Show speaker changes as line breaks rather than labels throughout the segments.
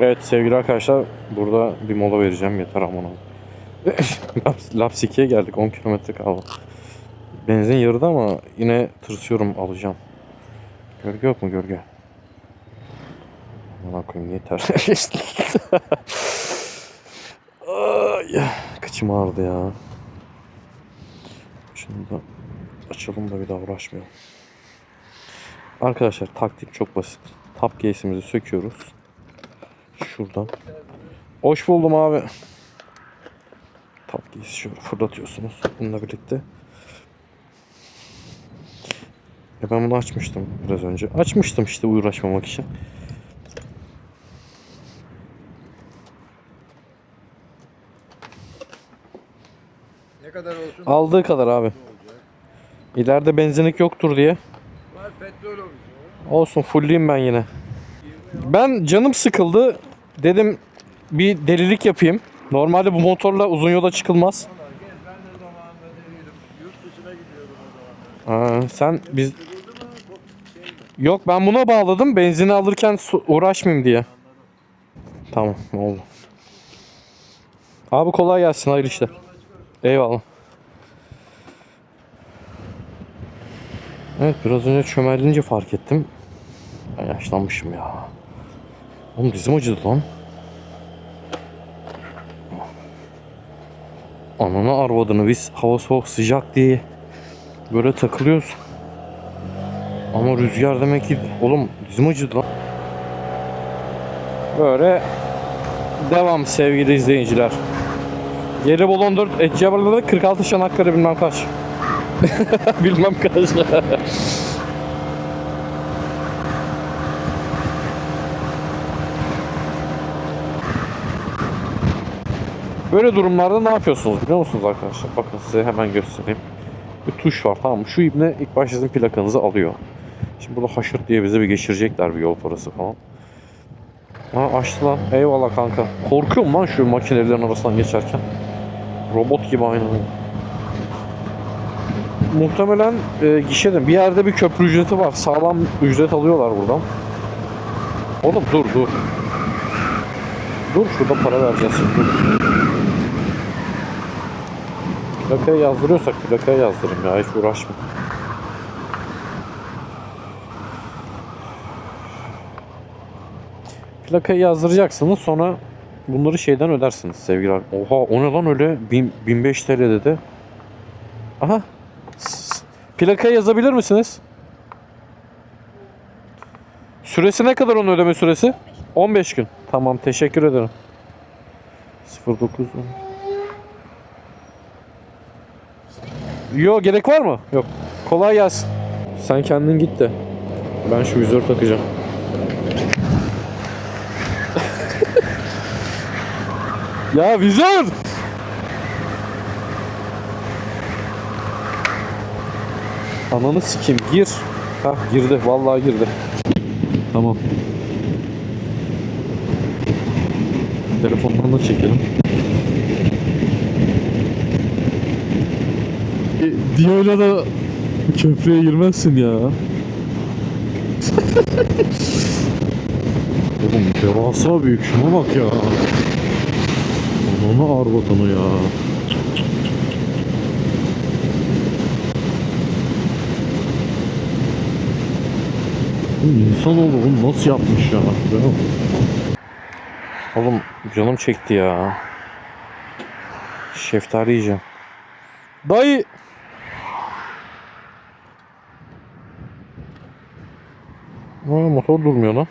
Evet sevgili arkadaşlar burada bir mola vereceğim yeter aman abi. Lapsiki'ye geldik 10 kilometre kaldı. Benzin yarıdı ama yine tırsıyorum alacağım. Gölge yok mu gölge? Aman koyayım yeter. Ay, kıçım ağrıdı ya. Şunu da açalım da bir daha uğraşmayalım. Arkadaşlar taktik çok basit. Top case'imizi söküyoruz. Şuradan. Hoş buldum abi. Case'i şöyle fırlatıyorsunuz bununla birlikte. Ya ben bunu açmıştım biraz önce. Açmıştım işte uğraşmamak için.
Ne kadar olsun?
Aldığı kadar abi. İleride benzinlik yoktur diye.
Var petrol olmuş.
Olsun fullleyeyim ben yine. Ben canım sıkıldı. Dedim bir delilik yapayım. Normalde bu motorla uzun yola çıkılmaz. Aa, sen biz yok ben buna bağladım. Benzini alırken uğraşmayayım diye. Tamam oldu. Abi kolay gelsin hayırlı işler. Eyvallah. Evet biraz önce çömelince fark ettim. Ben yaşlanmışım ya. Oğlum dizim acıdı lan. Ananı arvadını biz hava soğuk sıcak diye böyle takılıyoruz. Ama rüzgar demek ki oğlum dizim acıdı lan. Böyle devam sevgili izleyiciler. Geri bol 14 Eceabar'da 46 Çanakkale bilmem kaç. bilmem kaç. Böyle durumlarda ne yapıyorsunuz biliyor musunuz arkadaşlar? Bakın size hemen göstereyim. Bir tuş var tamam mı? Şu ibne ilk başta sizin plakanızı alıyor. Şimdi burada haşırt diye bize bir geçirecekler bir yol parası falan. Ha açtı lan. Eyvallah kanka. Korkuyorum lan şu makinelerin arasından geçerken. Robot gibi aynı. Muhtemelen e, gişede bir yerde bir köprü ücreti var. Sağlam ücret alıyorlar buradan. Oğlum dur dur. Dur şurada para vereceğiz şimdi. Plakaya yazdırıyorsak plakaya yazdırayım ya hiç uğraşma. Plakayı yazdıracaksınız sonra bunları şeyden ödersiniz sevgiler. Oha o ne lan öyle? Bin, 1005 TL dedi. Aha. Plakayı yazabilir misiniz? Süresi ne kadar onun ödeme süresi? 15 gün. Tamam teşekkür ederim. 09 Yo gerek var mı? Yok. Kolay gelsin. Sen kendin git de. Ben şu vizör takacağım. ya vizör! Ananı sikeyim gir. Ha girdi vallahi girdi. Tamam. Telefondan da çekelim. Diyo'yla da köprüye girmezsin ya. Oğlum devasa büyük şuna bak ya. Ananı arvatanı ya. İnsanoğlu bunu nasıl yapmış ya? Oğlum canım çekti ya. Şeftali yiyeceğim. Dayı! Aa, motor durmuyor lan.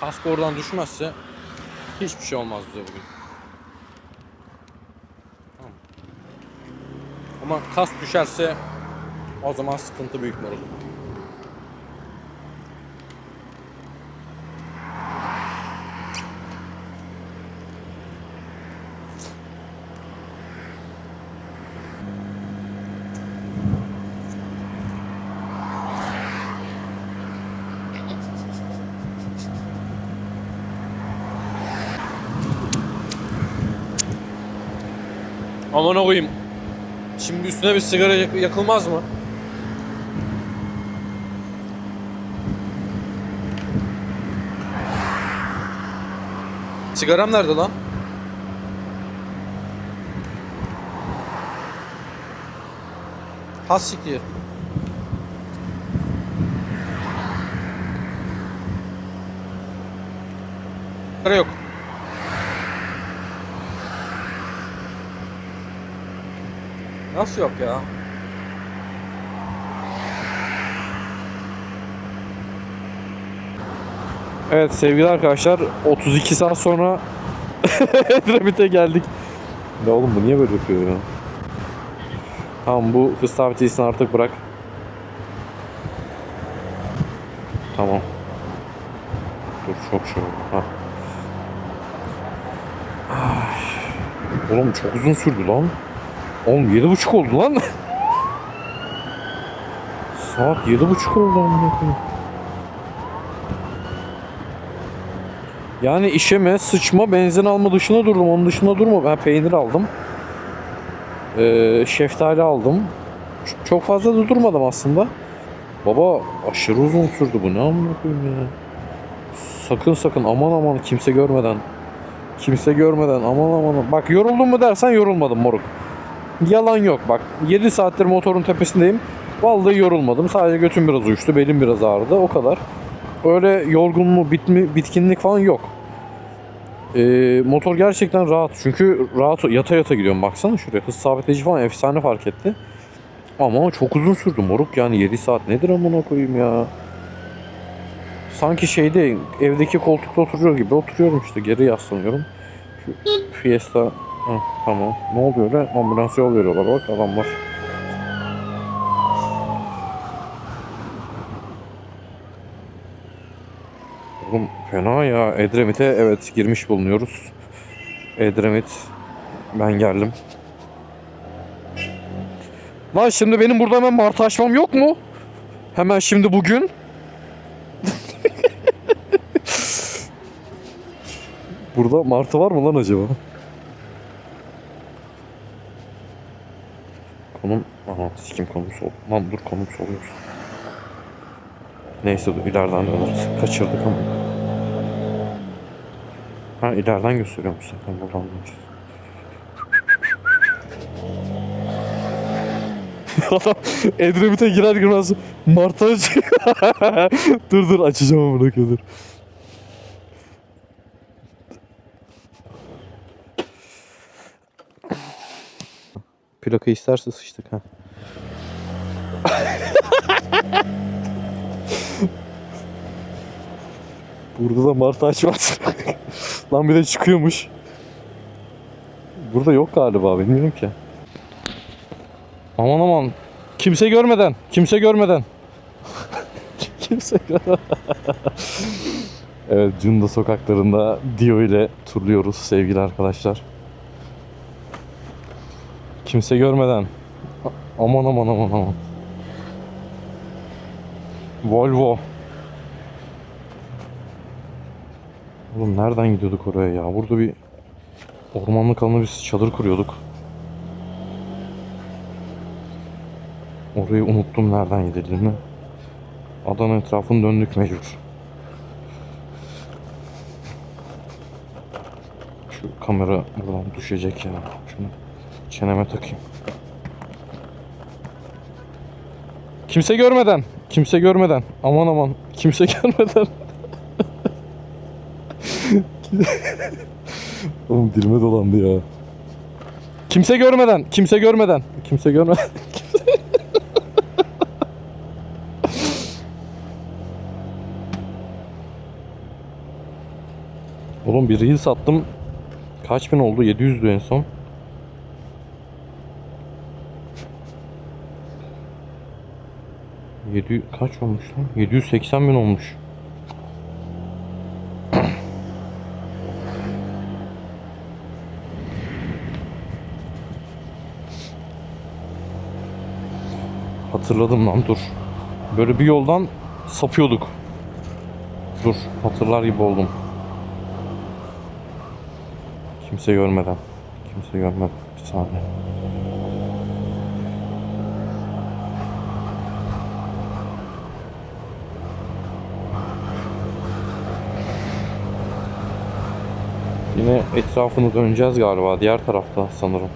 Kask oradan düşmezse hiçbir şey olmaz bize bugün. Ama kask düşerse o zaman sıkıntı büyük moruk. Amına koyayım. Şimdi üstüne bir sigara yak- yakılmaz mı? Sigaram nerede lan? Has siktir. Sigara yok. Nasıl yok ya? Evet sevgili arkadaşlar 32 saat sonra Edremit'e geldik. Ya oğlum bu niye böyle yapıyor ya? Tamam bu hız tavsiyesini artık bırak. Tamam. Dur çok şey oldu. Ha. Oğlum çok uzun sürdü lan. Oğlum yedi buçuk oldu lan. Saat yedi buçuk oldu amına koyayım. Yani işeme, sıçma, benzin alma dışına durdum. Onun dışında durma. Ben peynir aldım. Ee, şeftali aldım. Çok fazla da durmadım aslında. Baba aşırı uzun sürdü bu. Ne amına koyayım ya. Sakın sakın aman aman kimse görmeden. Kimse görmeden aman aman. Bak yoruldun mu dersen yorulmadım moruk. Yalan yok bak. 7 saattir motorun tepesindeyim. Vallahi yorulmadım. Sadece götüm biraz uyuştu. Belim biraz ağrıdı. O kadar. Öyle yorgunluğu, bitmi, bitkinlik falan yok. Ee, motor gerçekten rahat. Çünkü rahat yata yata gidiyorum. Baksana şuraya. Hız sabitleyici falan efsane fark etti. Ama çok uzun sürdü moruk. Yani 7 saat nedir amına koyayım ya. Sanki şeyde evdeki koltukta oturuyor gibi oturuyorum işte. Geri yaslanıyorum. Şu Fiesta. Heh, tamam. Ne oluyor öyle? Ambulans yol veriyorlar bak adamlar. Oğlum fena ya. Edremit'e evet girmiş bulunuyoruz. Edremit. Ben geldim. Lan şimdi benim burada hemen martı açmam yok mu? Hemen şimdi bugün. burada martı var mı lan acaba? Konum... Aha sikim konum sol. Lan dur konum soluyor. Neyse ileriden döneriz. Kaçırdık ama. Ha ileriden gösteriyormuş zaten buradan döneceğiz. Edremit'e girer girmez Mart'a dur dur açacağım amına dur. Plaka isterse sıçtık ha. Burada da Martı açmaz. Lan bir de çıkıyormuş. Burada yok galiba bilmiyorum ki. Aman aman. Kimse görmeden. Kimse görmeden. kimse görmeden. evet Cunda sokaklarında Dio ile turluyoruz sevgili arkadaşlar. Kimse görmeden. Aman aman aman aman. Volvo. Oğlum nereden gidiyorduk oraya ya? Burada bir ormanlık alana biz çadır kuruyorduk. Orayı unuttum nereden gidildiğini. Adana etrafını döndük mecbur. Şu kamera buradan düşecek ya. Şunu çeneme takayım. Kimse görmeden. Kimse görmeden. Aman aman. Kimse görmeden. Oğlum dilime dolandı ya. Kimse görmeden, kimse görmeden, kimse görmeden. Oğlum bir reel sattım. Kaç bin oldu? 700'dü en son. Yedi, kaç olmuş lan? 780 bin olmuş. Hatırladım lan dur. Böyle bir yoldan sapıyorduk. Dur hatırlar gibi oldum. Kimse görmeden. Kimse görmeden. Bir saniye. Yine etrafını döneceğiz galiba. Diğer tarafta sanırım.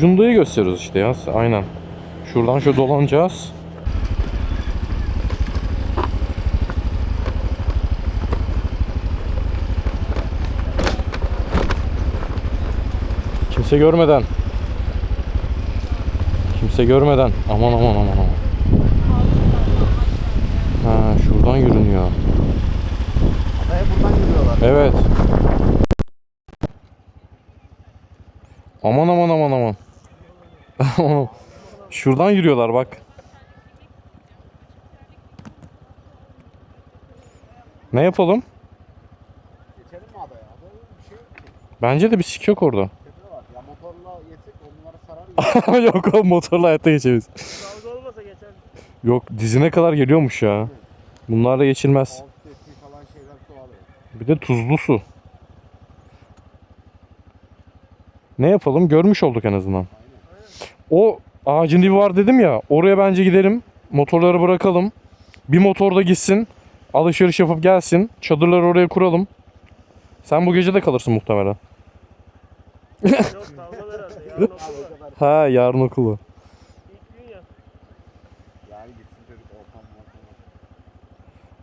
Cunda'yı gösteriyoruz işte ya. Aynen. Şuradan şöyle dolanacağız. Kimse görmeden. Kimse görmeden. Aman aman aman aman. Ha, şuradan yürünüyor.
Adaya buradan yürüyorlar.
Evet. Aman aman aman aman. Aman. Şuradan yürüyorlar bak. Ne yapalım?
Geçelim mi adaya? Adaya bir şey yok.
Bence de bir sik yok orada.
Tepe var. Ya motorla yetsek onları sarar ya.
yok o motorla hayatta geçeriz.
Dalga olmasa geçer.
Yok dizine kadar geliyormuş ya. Bunlarla geçilmez.
Alt eski falan şeyler su alıyor.
Bir de tuzlu su. Ne yapalım? Görmüş olduk en azından. O ağacın dibi var dedim ya. Oraya bence gidelim. Motorları bırakalım. Bir motor da gitsin. Alışveriş yapıp gelsin. Çadırları oraya kuralım. Sen bu gece de kalırsın muhtemelen. Ha yarın okulu.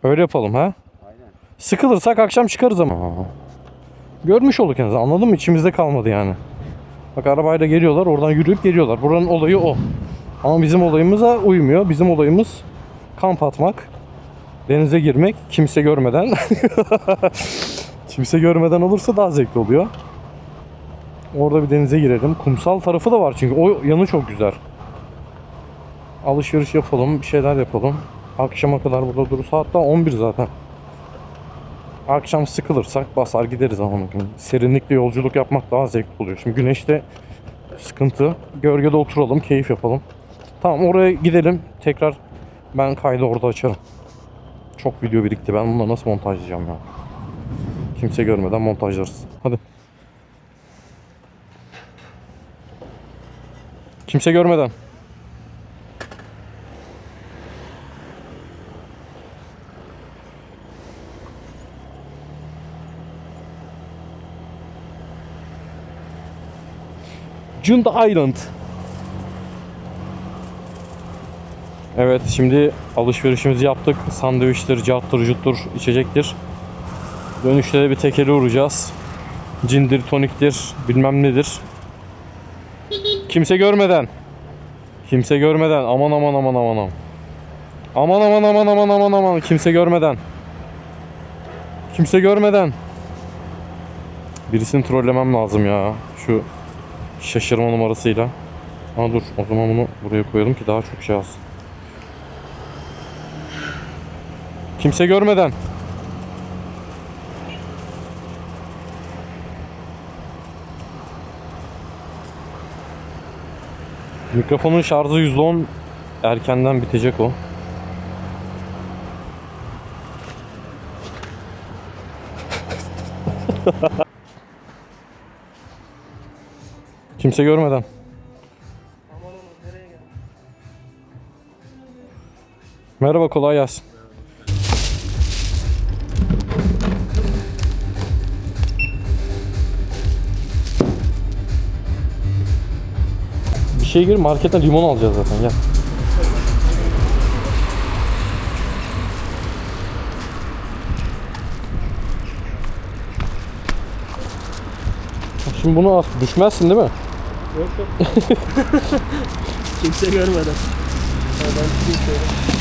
Öyle yapalım ha. Sıkılırsak akşam çıkarız ama. Görmüş olduk en azından anladın mı? İçimizde kalmadı yani. Bak arabayla geliyorlar oradan yürüyüp geliyorlar. Buranın olayı o. Ama bizim olayımıza uymuyor. Bizim olayımız kamp atmak. Denize girmek kimse görmeden. kimse görmeden olursa daha zevkli oluyor. Orada bir denize girelim. Kumsal tarafı da var çünkü o yanı çok güzel. Alışveriş yapalım, bir şeyler yapalım. Akşama kadar burada dururuz. Hatta 11 zaten. Akşam sıkılırsak basar gideriz ama bugün. Serinlikle yolculuk yapmak daha zevkli oluyor. Şimdi güneşte sıkıntı. Gölgede oturalım, keyif yapalım. Tamam oraya gidelim. Tekrar ben kaydı orada açarım. Çok video birikti. Ben bunları nasıl montajlayacağım ya? Kimse görmeden montajlarız. Hadi. Kimse görmeden. Junda Island. Evet şimdi alışverişimizi yaptık. Sandviçtir, carttır, cuttur, içecektir. Dönüşte de bir tekeli uğrayacağız. Cindir, toniktir, bilmem nedir. Kimse görmeden. Kimse görmeden. Aman aman aman aman aman. Aman aman aman aman aman aman. Kimse görmeden. Kimse görmeden. Birisini trollemem lazım ya. Şu şaşırma numarasıyla. Ama dur o zaman bunu buraya koyalım ki daha çok şey alsın. Kimse görmeden. Mikrofonun şarjı %10 erkenden bitecek o. Kimse görmeden.
Aman nereye geldi?
Merhaba kolay gelsin. Bir şey gir marketten limon alacağız zaten gel. Şimdi bunu düşmezsin değil mi?
Yok yok. Kimse görmeden. Ha, ben şöyle.